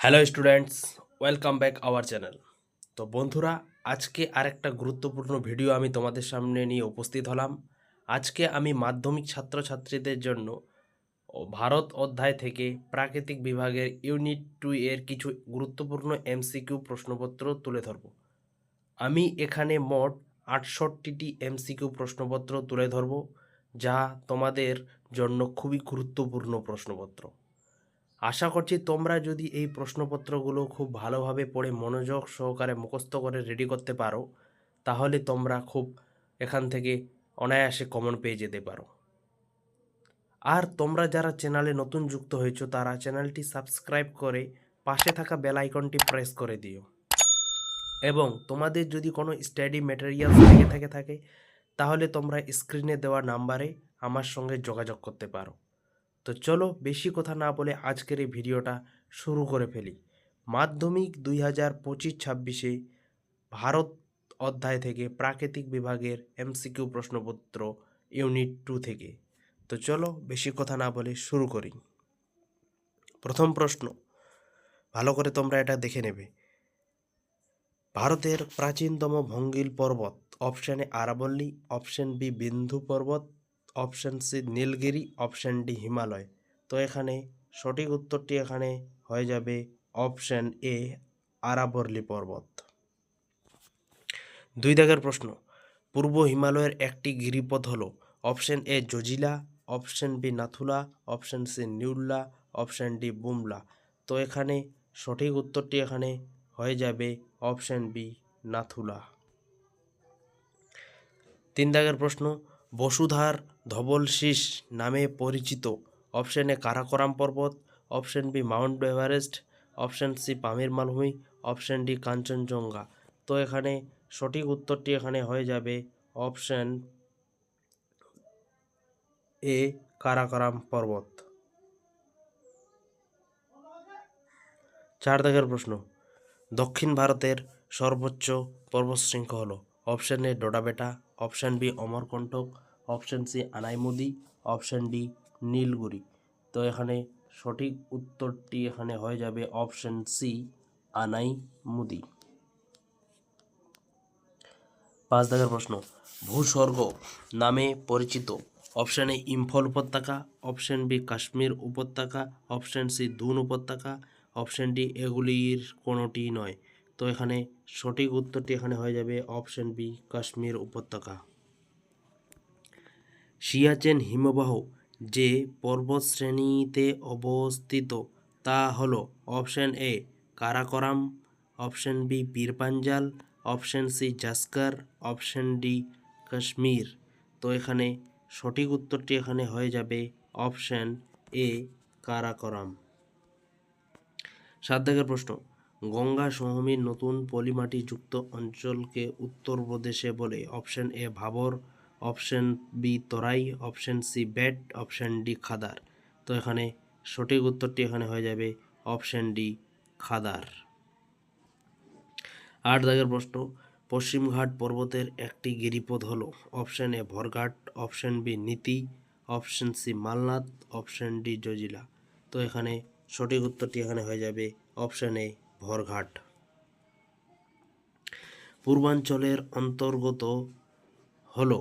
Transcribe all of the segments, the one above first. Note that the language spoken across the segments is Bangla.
Hello students welcome back our channel তো বন্ধুরা, আজকে আরেকটা গুরুত্বপূর্ণ ভিডিও আমি তোমাদের সামনে নিয়ে উপস্থিত হলাম। আজকে আমি মাধ্যমিক ছাত্রছাত্রীদের জন্য ভারত অধ্যায় থেকে প্রাকৃতিক বিভাগের ইউনিট টু এর কিছু গুরুত্বপূর্ণ এমসিকিউ প্রশ্নপত্র তুলে ধরব। আমি এখানে মোট আটষট্টিটি এমসিকিউ প্রশ্নপত্র তুলে ধরব, যা তোমাদের জন্য খুবই গুরুত্বপূর্ণ প্রশ্নপত্র। আশা করছি তোমরা যদি এই প্রশ্নপত্রগুলো খুব ভালোভাবে পড়ে মনোযোগ সহকারে মুখস্থ করে রেডি করতে পারো, তাহলে তোমরা খুব এখান থেকে অনায়াসে কমন পেয়ে যেতে পারো। আর তোমরা যারা চ্যানেলে নতুন যুক্ত হয়েছো, তারা চ্যানেলটি সাবস্ক্রাইব করে পাশে থাকা বেল আইকনটি প্রেস করে দিও। এবং তোমাদের যদি কোনো স্টাডি ম্যাটেরিয়াল থেকে থেকে, তাহলে তোমরা স্ক্রিনে দেওয়া নাম্বারে আমার সঙ্গে যোগাযোগ করতে পারো। তো চলো বেশি কথা না বলে আজকের এই ভিডিওটা শুরু করে ফেলি। মাধ্যমিক দুই হাজার পঁচিশ ছাব্বিশে ভারত অধ্যায় থেকে প্রাকৃতিক বিভাগের এমসিকিউ প্রশ্নপত্র ইউনিট টু থেকে। তো চলো বেশি কথা না বলে শুরু করি। প্রথম প্রশ্ন, ভালো করে তোমরা এটা দেখে নেবে। ভারতের প্রাচীনতম ভঙ্গিল পর্বত অপশানে আরাবল্লী, অপশন বি বিন্ধু পর্বত option C Nilgiri option D Himalaya তো এখানে সঠিক উত্তরটি এখানে হয়ে যাবে অপশন এ আরাবল্লী পর্বত। দুই দাগের প্রশ্ন, পূর্ব হিমালয়ের একটি গিরিপথ হল option A Zojila option B Nathula option C Niulla option D Bumla তো এখানে সঠিক উত্তরটি এখানে হয়ে যাবে অপশন বি নাথুলা তিন দাগের প্রশ্ন বসুধার ধবল শীষ নামে পরিচিত। অপশন এ কারাকোরাম পর্বত, option B mount Everest, option C Pamir মালভূমি, অপশন ডি কাঞ্চনজঙ্ঘা। তো এখানে সঠিক উত্তরটি এখানে হয়ে যাবে অপশন এ কারাকোরাম পর্বত। চার দাগের প্রশ্ন। দক্ষিণ ভারতের সর্বোচ্চ পর্বতশৃঙ্গ হল option A Doddabetta option B Amarkantak option C Anaimudi, option D Nilgiri. তো এখানে সঠিক উত্তরটি এখানে হয়ে যাবে অপশন সি আনাইমুদি। পাঁচ দাগের প্রশ্ন, ভূস্বর্গ নামে পরিচিত। অপশান এ ইম্ফল উপত্যকা, অপশান বি কাশ্মীর উপত্যকা, অপশন সি দুন উপত্যকা, অপশন ডি এগুলির কোনোটি নয়। তো এখানে সঠিক উত্তরটি এখানে হয়ে যাবে অপশন বি কাশ্মীর উপত্যকা। সিয়াচেন হিমবাহ যে পর্বতশ্রেণীতে অবস্থিত, তা হল option A Karakoram, option B Pir Panjal option C Zanskar, option D Kashmir. তো এখানে সঠিক উত্তরটি এখানে হয়ে যাবে অপশন এ কারাকোরাম। সাত দাগের প্রশ্ন, গঙ্গা সমভূমির নতুন পলিমাটিযুক্ত অঞ্চলকে উত্তরপ্রদেশে বলে option A Bhabar option B Terai, option C bat, option D Khadar. তো এখানে সঠিক উত্তরটি এখানে হয়ে যাবে অপশন ডি খাদার। আট দাগের প্রশ্ন পশ্চিমঘাট পর্বতের একটি গিরিপথ হল option A Bhorghat, option B Niti, option C Malnath option D Zojila. তো এখানে সঠিক উত্তরটি এখানে হয়ে যাবে অপশন এ ভরঘাট। পূর্বাঞ্চলের অন্তর্গত হল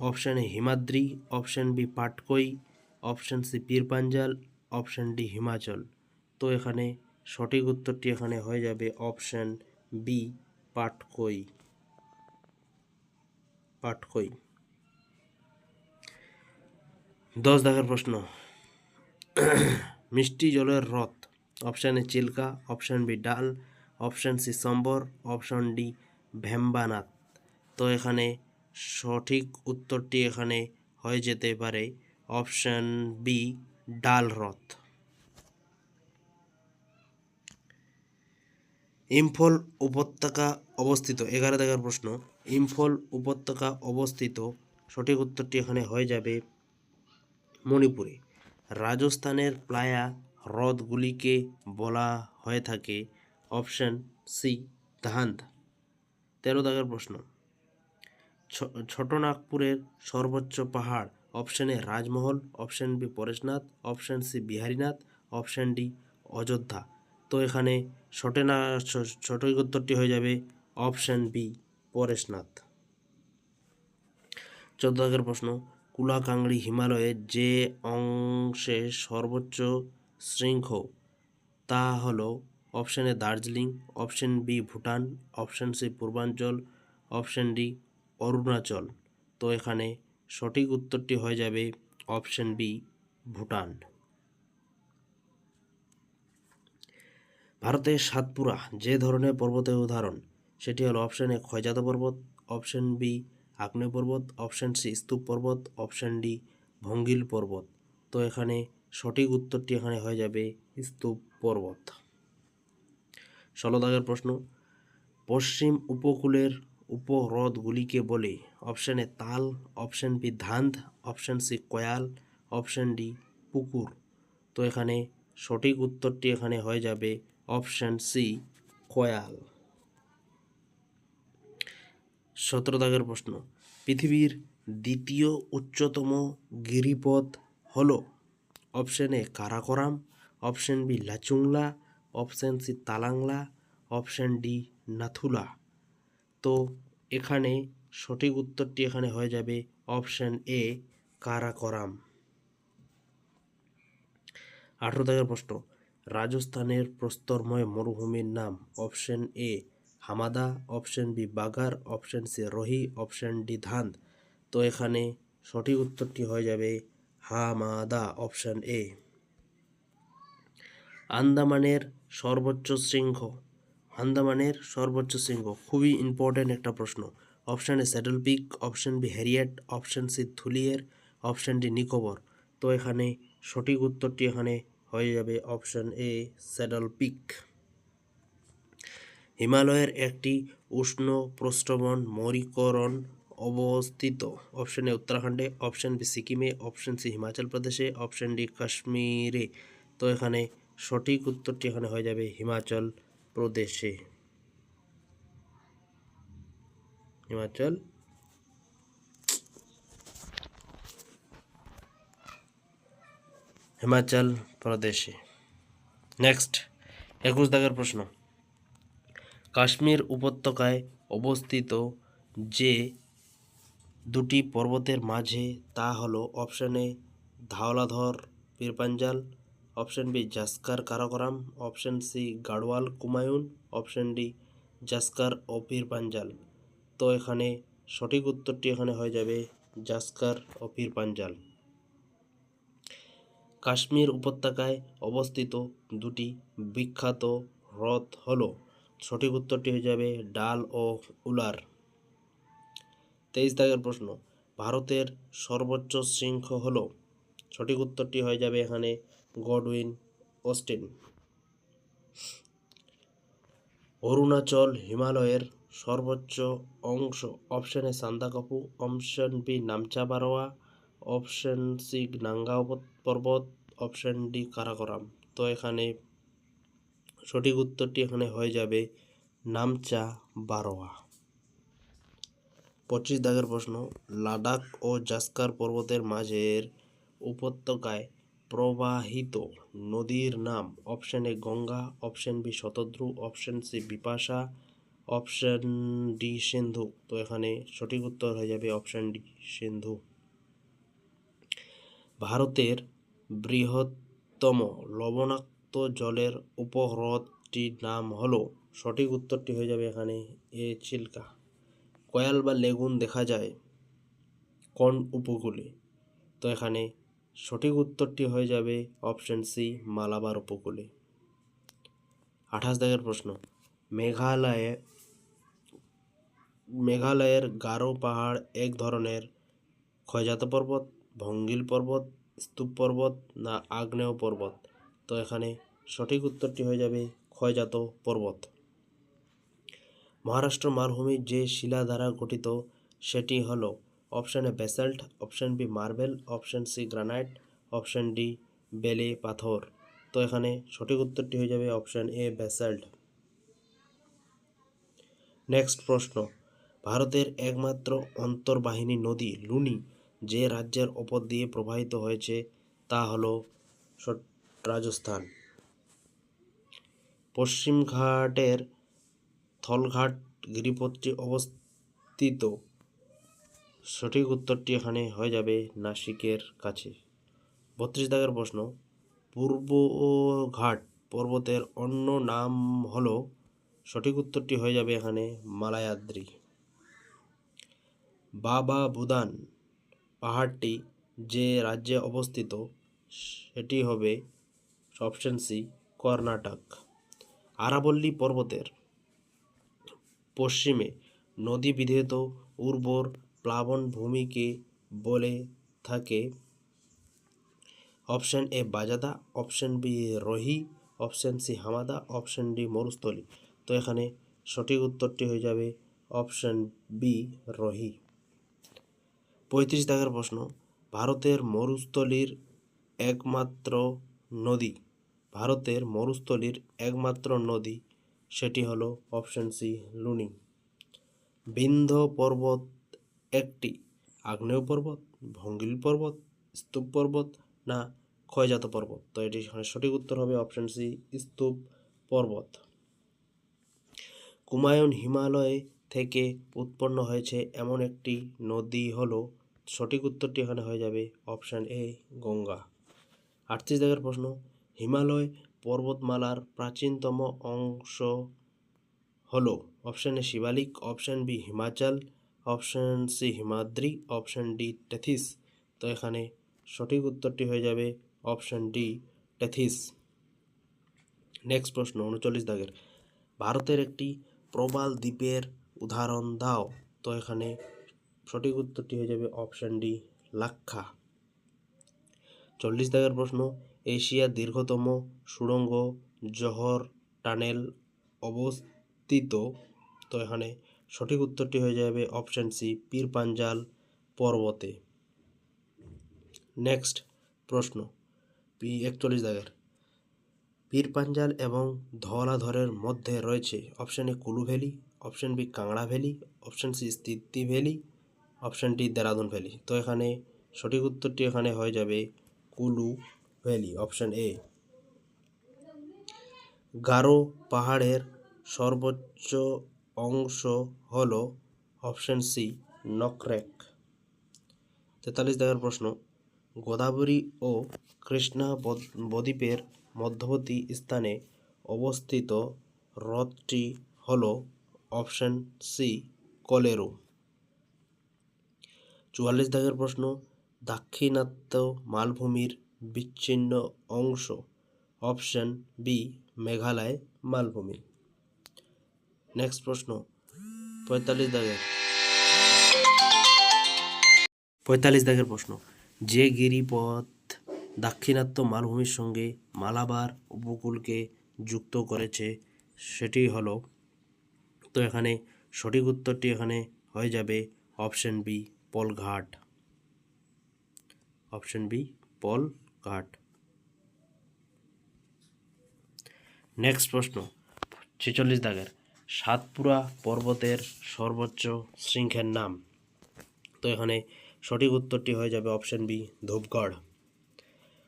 option A Himadri, option B Patkai, option C Pir Panjal, option D Himachal. তো এখানে সঠিক উত্তরটি এখানে হয়ে যাবে অপশান বি পাটকই। পাটকই। দশ দাগের প্রশ্ন। মিষ্টি জলের হ্রদ option A Chilka, option B Dal, option C Sambhar, option D Vembanad. তো এখানে সঠিক উত্তরটি এখানে হয়ে যেতে পারে অপশান বি, ডাল হ্রদ ইম্ফল উপত্যকা অবস্থিত, এগারো দেখার প্রশ্ন। ইম্ফল উপত্যকা অবস্থিত, সঠিক উত্তরটি এখানে হয়ে যাবে মণিপুরে। রাজস্থানের প্লায়া হ্রদগুলিকে বলা হয়ে থাকে অপশন সি ধান্ধ তেরো দাগের প্রশ্ন। ছোটনাগপুরের সর্বোচ্চ পাহাড় option A Rajmahal option B Parasnath option C Biharinath option D Ayodhya. তো এখানে না সঠিক উত্তরটি হয়ে যাবে অপশন বি পরেশনাথ। চোদ্দ আগের প্রশ্ন, কুলাকাংড়ি হিমালয়ের যে অংশে সর্বোচ্চ শৃঙ্গ তা হল option A Darjeeling option B Bhutan option C পূর্বাঞ্চল অপশন ডি অরুণাচল। তো এখানে সঠিক উত্তরটি হয়ে যাবে অপশন বি, ভুটান। ভারতের সাতপুরা যে ধরনের পর্বতের উদাহরণ, সেটি হলো অপশন এ ক্ষয়জাত পর্বত, অপশন বি আগ্নেয় পর্বত, অপশন সি স্তূপ পর্বত, অপশন ডি ভঙ্গিল পর্বত। তো এখানে সঠিক উত্তরটি এখানে হয়ে যাবে স্তূপ পর্বত। ষোলো দাগের প্রশ্ন, পশ্চিম উপকূলের উপহ্রদগুলিকে বলে অপশন এ তাল, অপশন বি ধান্ধ অপশন সি কয়াল, অপশন ডি পুকুর। তো এখানে সঠিক উত্তরটি এখানে হয়ে যাবে অপশন সি কয়াল। সতেরো দাগের প্রশ্ন, পৃথিবীর দ্বিতীয় উচ্চতম গিরিপথ হল option A Karakoram, option B Lachungla, option C Talangla, option D Nathula. তো এখানে সঠিক উত্তরটি এখানে হয়ে যাবে অপশান এ, কারাকরাম। আঠেরো দাগের প্রশ্ন, রাজস্থানের প্রস্তরময় মরুভূমির নাম। Option A, হামাদা। Option B Bagar option C, Rohi. Option D ধান তো এখানে সঠিক উত্তরটি হয়ে যাবে হামাদা, অপশন এ। আন্দামানের সর্বোচ্চ শৃঙ্গ। আন্দামানের সর্বোচ্চ শৃঙ্গ। খুবই ইম্পর্ট্যান্ট একটা প্রশ্ন। Option A saddle peak, option B Harriet, option C Thuillier option D Nicobar. তো এখানে সঠিক উত্তরটি এখানে হয়ে যাবে অপশান এ স্যাডল পিক। হিমালয়ের একটি উষ্ণ প্রস্রবণ মরীকরণ অবস্থিত। অপশন এ উত্তরাখণ্ডে, অপশান বি সিকিমে, অপশান সি হিমাচল প্রদেশে, অপশান ডি কাশ্মীরে। তো এখানে সঠিক উত্তরটি এখানে হয়ে যাবে হিমাচল প্রদেশে। হিমাচল। হিমাচল প্রদেশে। নেক্সট একুশ দাগের প্রশ্ন। কাশ্মীর উপত্যকায় অবস্থিত যে দুটি পর্বতের মাঝে তা হলো option Dhauladhar, Pir Panjal option B Zanskar Karakoram option C Garhwal Kumaon option D Zanskar ও পীরপাঞ্জাল তো এখানে সঠিক উত্তরটি এখানে হয়ে যাবে জাস্কার ও পীরপাঞ্জাল কাশ্মীর উপত্যকায় অবস্থিত দুটি বিখ্যাত হ্রদ হল, সঠিক উত্তরটি হয়ে যাবে ডাল ও উলার। তেইশ দাগের প্রশ্ন, ভারতের সর্বোচ্চ শৃঙ্খ হল, সঠিক উত্তরটি হয়ে যাবে এখানে গডউইন অস্টিন অরুণাচল হিমালয়ের সর্বোচ্চ অংশ option A Sandakphu option B Namcha Barwa option C Nanga Parbat, option D Karakoram. তো এখানে সঠিক উত্তরটি এখানে হয়ে যাবে নামচা বারোয়া পঁচিশ দাগের প্রশ্ন, লাদাখ ও জাস্কার পর্বতের মাঝের উপত্যকায় প্রবাহিত নদীর নাম। Option A Ganga option B Shatadru option C Bipasha option D Sindhu. তো এখানে সঠিক উত্তর হয়ে যাবে অপশন ডি সিন্ধু। ভারতের বৃহত্তম লবণাক্ত জলের উপহ্রদটির নাম হলো, সঠিক উত্তরটি হয়ে যাবে এখানে এ চিল্কা। কয়াল বা লেগুন দেখা যায় কোন উপকূলে? তো এখানে সঠিক উত্তরটি হয়ে যাবে অপশন সি, মালাবার উপকূলে। আঠাশ দাগের প্রশ্ন। মেঘালয়ে, মেঘালয়ের গারো পাহাড় এক ধরনের ক্ষয়জাত পর্বত, ভঙ্গিল পর্বত, স্তূপ পর্বত না আগ্নেয় পর্বত? তো এখানে সঠিক উত্তরটি হয়ে যাবে ক্ষয়জাত পর্বত। মহারাষ্ট্র মালভূমির যে শিলা দ্বারা গঠিত, সেটি হলো option A basalt option B marble, option C granite, option D বেলে পাথর। তো এখানে সঠিক উত্তরটি হয়ে যাবে অপশন এ ব্যাসাল্ট নেক্সট প্রশ্ন। ভারতের একমাত্র অন্তর্বাহিনী নদী লুনি যে রাজ্যের ওপর দিয়ে প্রবাহিত হয়েছে তা হলো রাজস্থান। পশ্চিমঘাটের থলঘাট গিরিপথটি অবস্থিত সঠিক উত্তরটি এখানে হয়ে যাবে নাসিকের কাছে। বত্রিশ দাগের প্রশ্ন পূর্বঘাট পর্বতের অন্য নাম হলো, সঠিক উত্তরটি হয়ে যাবে এখানে মালায়াদ্রি। বাবা বুদান পাহাড়টি যে রাজ্যে অবস্থিত, সেটি হবে অপশন সি, কর্ণাটক। আরাবল্লী পর্বতের পশ্চিমে নদী বিধেত, উর্বর প্লাবন ভূমিকে বলে থাকে। Option A বাজাদা, option B Rohi, option C হামাদা, option D Marusthali. তো এখানে সঠিক উত্তরটি হয়ে যাবে অপশন বি রহি। পঁয়ত্রিশ দাগের প্রশ্ন, ভারতের মরুস্থলীর একমাত্র নদী, ভারতের মরুস্থলীর একমাত্র নদী সেটি হলো অপশন সি লুনি বিন্ধ্য পর্বত একটি আগ্নেয় পর্বত, ভঙ্গিল পর্বত, স্তূপ পর্বত না ক্ষয়জাত পর্বত? তো এটি সঠিক উত্তর হবে অপশন সি স্তূপ পর্বত। কুমায়ুন হিমালয় থেকে উৎপন্ন হয়েছে এমন একটি নদী হল, সঠিক উত্তরটি এখানে হয়ে যাবে অপশান এ গঙ্গা। আটত্রিশ দাগের প্রশ্ন, হিমালয় পর্বতমালার প্রাচীনতম অংশ হলো? Option A Shivalik option B Himachal option C, Himadri, option D, Tethys. তো এখানে সঠিক উত্তরটি হয়ে যাবে অপশন ডি, টেথিস। নেক্সট প্রশ্ন, উনচল্লিশ দাগের। ভারতের একটি প্রবাল দ্বীপের উদাহরণ দাও। তো এখানে সঠিক উত্তরটি হয়ে যাবে অপশন ডি, লাক্ষা। চল্লিশ দাগের প্রশ্ন এশিয়ার দীর্ঘতম সুড়ঙ্গ জহর টানেল অবস্থিত। তো এখানে সঠিক উত্তরটি হয়ে যাবে অপশান সি পীর পাঞ্জাল পর্বতে। নেক্সট প্রশ্ন, পি একচল্লিশ দাগের। পীর পাঞ্জাল এবং ধওলাধরের মধ্যে রয়েছে option A Kullu valley, option B Kangra valley, option C Spiti valley, option D Dehradun valley. তো এখানে সঠিক উত্তরটি এখানে হয়ে যাবে Kullu valley, option A. Garo পাহাড়ের সর্বোচ্চ অংশ হল অপশন সি নকরেক তেতাল্লিশ দেখার প্রশ্ন, গোদাবরী ও কৃষ্ণা বদ- বদ্বীপের মধ্যবর্তী স্থানে অবস্থিত হ্রদটি হল অপশন সি, কলেরু। চুয়াল্লিশ দাগের প্রশ্ন, দাক্ষিণাত্য মালভূমির বিচ্ছিন্ন অংশ, অপশন বি, মেঘালয় মালভূমি। নেক্সট প্রশ্ন, পঁয়তাল্লিশ দাগের। পঁয়তাল্লিশ দাগের প্রশ্ন, যে গিরিপথ দাক্ষিণাত্য মালভূমির সঙ্গে মালাবার উপকূলকে যুক্ত করেছে, সেটি হলো, তো এখানে সঠিক উত্তরটি এখানে হয়ে যাবে option B, Palghat. Option B, Palghat. Next প্রশ্ন, ছেচল্লিশ দাগের সাতপুরা পর্বতের সর্বোচ্চ শৃঙ্খের নাম। তো এখানে সঠিক উত্তরটি হয়ে যাবে অপশন বি, ধূপগড়।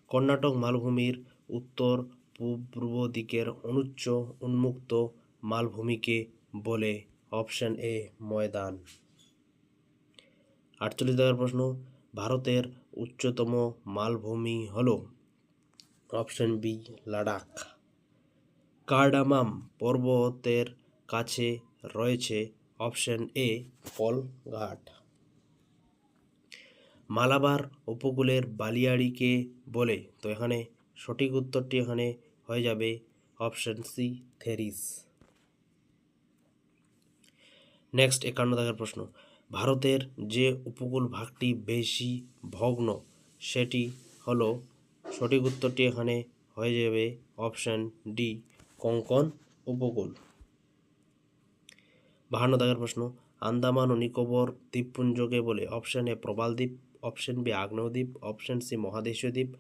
কর্ণাটক মালভূমির উত্তর পূর্ব দিকের অনুচ্চ উন্মুক্ত মালভূমিকে বলে অপশন এ, ময়দান। আটচল্লিশ দাগের প্রশ্ন, ভারতের উচ্চতম মালভূমি হল? অপশন বি লাদাখ কার্ডামাম পর্বতের কাছে রয়েছে অপশন এ পলঘাট। মালাবার উপকূলের বালিয়াড়িকে বলে। তো এখানে সঠিক উত্তরটি এখানে হয়ে যাবে অপশন সি থেরিস নেক্সট, একান্ন দাগের প্রশ্ন। ভারতের যে উপকূল ভাগটি বেশি ভগ্ন, সেটি হলো, সঠিক উত্তরটি এখানে হয়ে যাবে অপশন ডি, কোঙ্কন উপকূল। বাহান্ন দাগের প্রশ্ন, আন্দামান ও নিকোবর দ্বীপপুঞ্জকে বলে অপশন এ প্রবাল দ্বীপ, অপশন বি আগ্নেয় দ্বীপ, অপশন সি মহাদেশীয় দ্বীপ,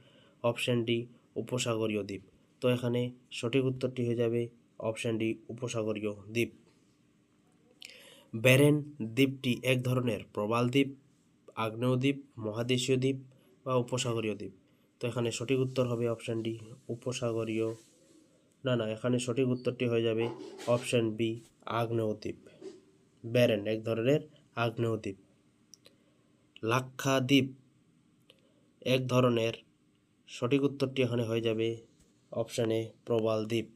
অপশন ডি উপসাগরীয় দ্বীপ। তো এখানে সঠিক উত্তরটি হয়ে যাবে অপশন ডি উপসাগরীয় দ্বীপ। ব্যারেন দ্বীপটি এক ধরনের প্রবাল দ্বীপ, আগ্নেয় দ্বীপ, মহাদেশীয় দ্বীপ বা উপসাগরীয় দ্বীপ। তো এখানে সঠিক উত্তর হবে অপশন ডি উপসাগরীয়। না না, এখানে সঠিক উত্তরটি হয়ে যাবে অপশন বি আগ্নেয়দ্বীপ ব্যারেন, এক ধরনের আগ্নেয়দ্বীপ। লাক্ষাদ্বীপ, এক ধরনের। সঠিক উত্তরটি এখানে হয়ে যাবে অপশানে প্রবাল দ্বীপ।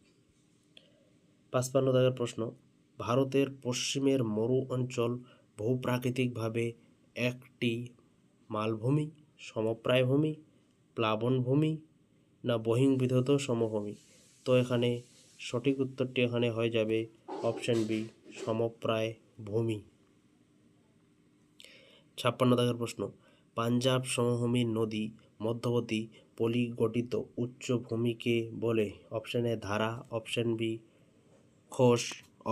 পাঁচপান্ন দাগের প্রশ্ন, ভারতের পশ্চিমের মরু অঞ্চল ভূপ্রাকৃতিকভাবে একটি মালভূমি সমপ্রায় ভূমি প্লাবনভূমি না বহির্বিধত সমভূমি? তো এখানে সঠিক উত্তরটি এখানে হয়ে যাবে অপশন বি, সমপ্রায় ভূমি। ছাপ্পান্ন দাগের প্রশ্ন, পাঞ্জাব সমভূমির নদী মধ্যবর্তী পলি গঠিত উচ্চভূমিকে বলে অপশন এ ধারা অপশন বি খোস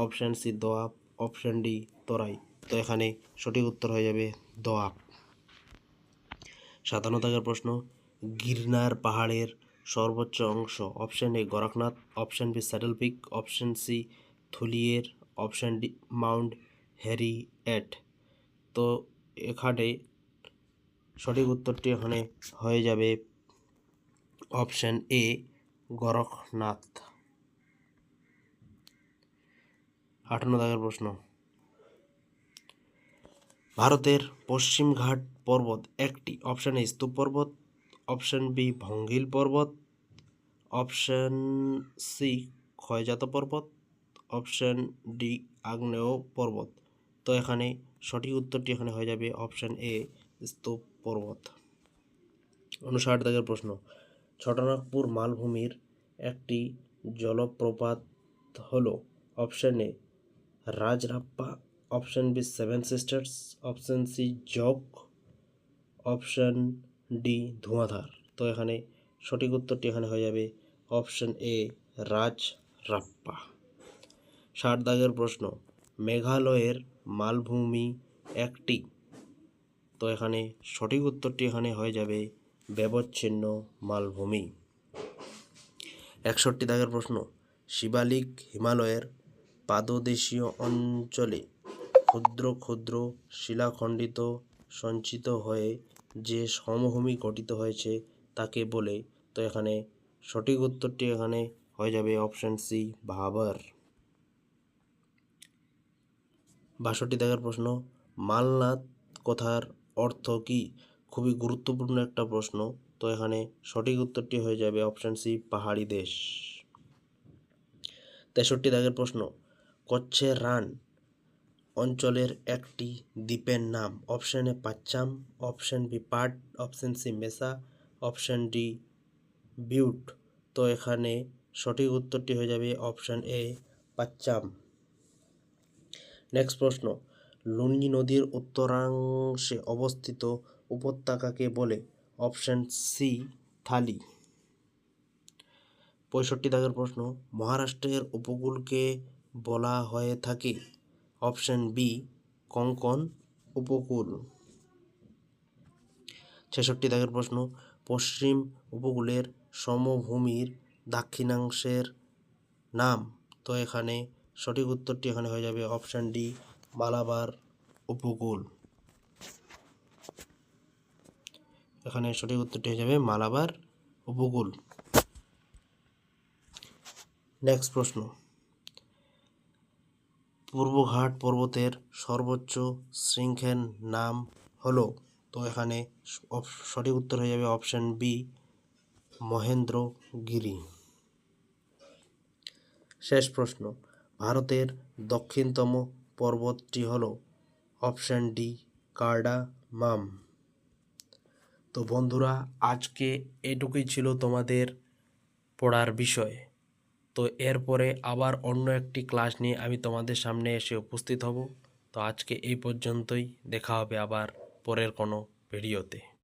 option C doab option D Terai. তো এখানে সঠিক উত্তর হয়ে যাবে দোয়াব। সাতান্ন দাগের প্রশ্ন, গিরনার পাহাড়ের সর্বোচ্চ অংশ option A Gorakhnath option B Saddle Peak option C থুলিয়ের option D Mount Harriet. তো এখানে সঠিক উত্তরটি এখানে হয়ে যাবে অপশান এ, গোরখনাথ। আটান্ন দাগের প্রশ্ন। ভারতের পশ্চিমঘাট পর্বত একটি। অপশন এ, স্তূপ পর্বত। অপশান বি, ভঙ্গিল পর্বত। অপশন সি, ক্ষয়জাত পর্বত। অপশন ডি, আগ্নেয় পর্বত। তো এখানে সঠিক উত্তরটি এখানে হয়ে যাবে অপশন এ, স্তূপ পর্বত। উনষাট দাগের প্রশ্ন, ছটনাগপুর মালভূমির একটি জলপ্রপাত হলো option A, Rajrappa, option B, Seven Sisters, option C Jog option D Dhuandhar তো এখানে সঠিক উত্তরটি এখানে হয়ে যাবে অপশন এ, রাজরাপ্পা। ষাট দাগের প্রশ্ন মেঘালয়ের মালভূমি একটি। তো এখানে সঠিক উত্তরটি এখানে হয়ে যাবে ব্যবচ্ছিন্ন মালভূমি। একষট্টি দাগের প্রশ্ন, শিবালিক হিমালয়ের পাদদেশীয় অঞ্চলে ক্ষুদ্র ক্ষুদ্র শিলাখণ্ডিত সঞ্চিত হয়ে যে সমভূমি গঠিত হয়েছে তাকে বলে, তো এখানে সঠিক উত্তরটি এখানে হয়ে যাবে অপশন সি, ভাবার। বাষট্টি দাগের প্রশ্ন। মালনাথ কথার অর্থ কি? খুবই গুরুত্বপূর্ণ একটা প্রশ্ন। তো এখানে সঠিক উত্তরটি হয়ে যাবে অপশন সি, পাহাড়ি দেশ। তেষট্টি দাগের প্রশ্ন কচ্ছের রান অঞ্চলের একটি দ্বীপের নাম? অপশন এ পাচ্চাম অপশন বি পাট, option C mesa, option D butte. তো এখানে সঠিক উত্তরটি হয়ে যাবে অপশান এ পাচ্চাম নেক্সট প্রশ্ন। লুঙ্গি নদীর উত্তরাংশে অবস্থিত উপত্যকাকে বলে অপশন সি, থালি। পঁয়ষট্টি দাগের প্রশ্ন, মহারাষ্ট্রের উপকূলকে বলা হয়ে থাকে অপশন বি, কঙ্কন উপকূল। ছেষট্টি দাগের প্রশ্ন, পশ্চিম উপকূলের সমভূমির দাক্ষিণাংশের নাম তো এখানে সঠিক উত্তরটি এখানে হয়ে যাবে অপশান ডি, মালাবার উপকূল। এখানে সঠিক উত্তরটি হয়ে যাবে মালাবার উপকূল। নেক্সট প্রশ্ন। পূর্বঘাট পর্বতের সর্বোচ্চ শৃঙ্খের নাম হলো। তো এখানে সঠিক উত্তর হয়ে যাবে অপশান বি, মহেন্দ্রগিরি। শেষ প্রশ্ন। ভারতের দক্ষিণতম পর্বতটি হলো অপশন ডি কার্ডামাম তো বন্ধুরা, আজকে এটুকুই ছিল তোমাদের পড়ার বিষয়। তো এরপরে আবার অন্য একটি ক্লাস নিয়ে আমি তোমাদের সামনে এসে উপস্থিত হব। তো আজকে এই পর্যন্তই, দেখা হবে আবার পরের কোনো ভিডিওতে।